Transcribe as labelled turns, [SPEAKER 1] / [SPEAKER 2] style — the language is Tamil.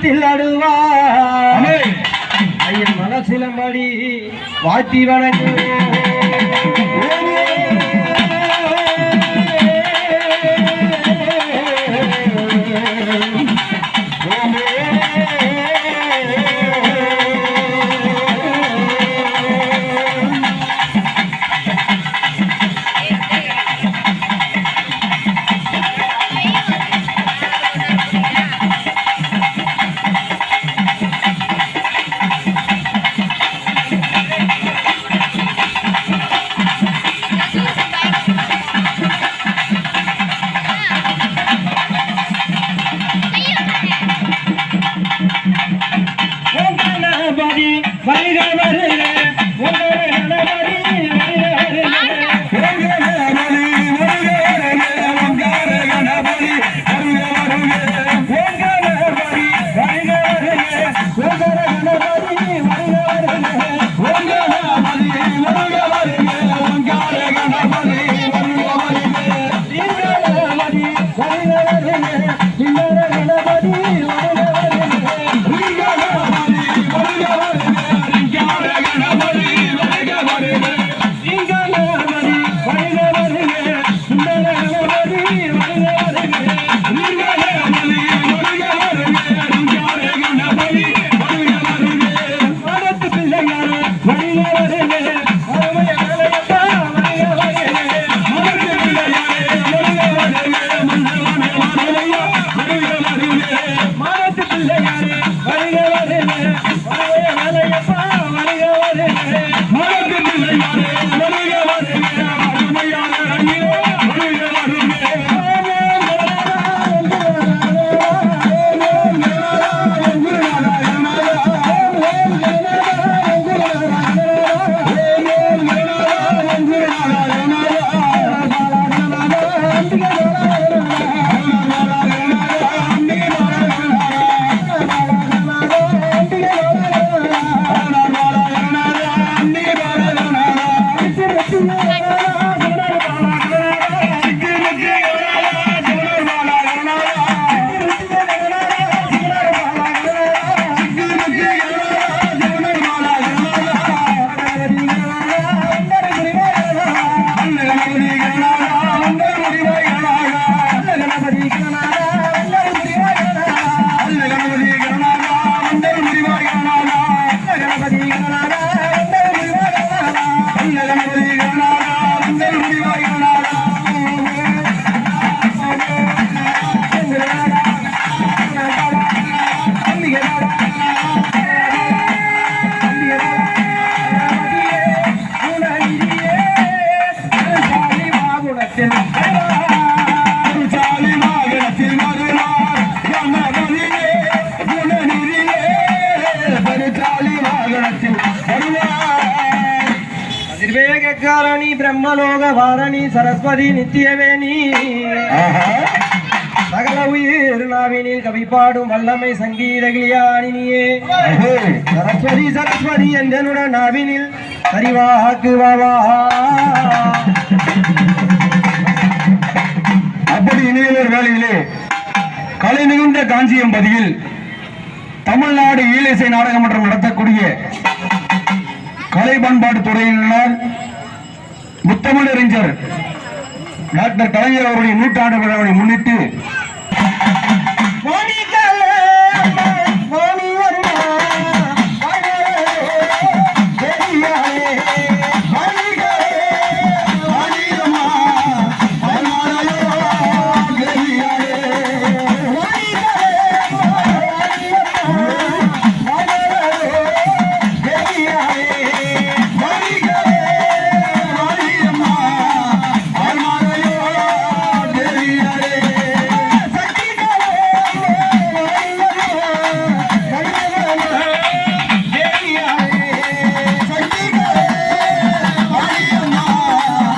[SPEAKER 1] நம்பலத்தில் அடுவா ஐயன் மனசிலம்படி வாட்டி வணங்கு வருக வருக அதிர்வேகக்காரணி பிரம்மலோக வாரணி சரஸ்வதி நித்தியவேணி சகல உயிர் நாவினில் கவி பாடும் வல்லமை சங்கீத கிளியானினியே. சரஸ்வதி சரஸ்வதி என்றனுட நாவினில் சரிவாக்கு வாவா.
[SPEAKER 2] அப்படி இனியவர் வேளையிலே கலை மிகுந்த காஞ்சியம்பதியில் தமிழ்நாடு ஈழேசை நாடக மன்றம் நடத்தக்கூடிய கலை பண்பாட்டு துறையினால் முத்தமிழறிஞர் டாக்டர் கலைஞர் அவருடைய நூற்றாண்டு விழாவை முன்னிட்டு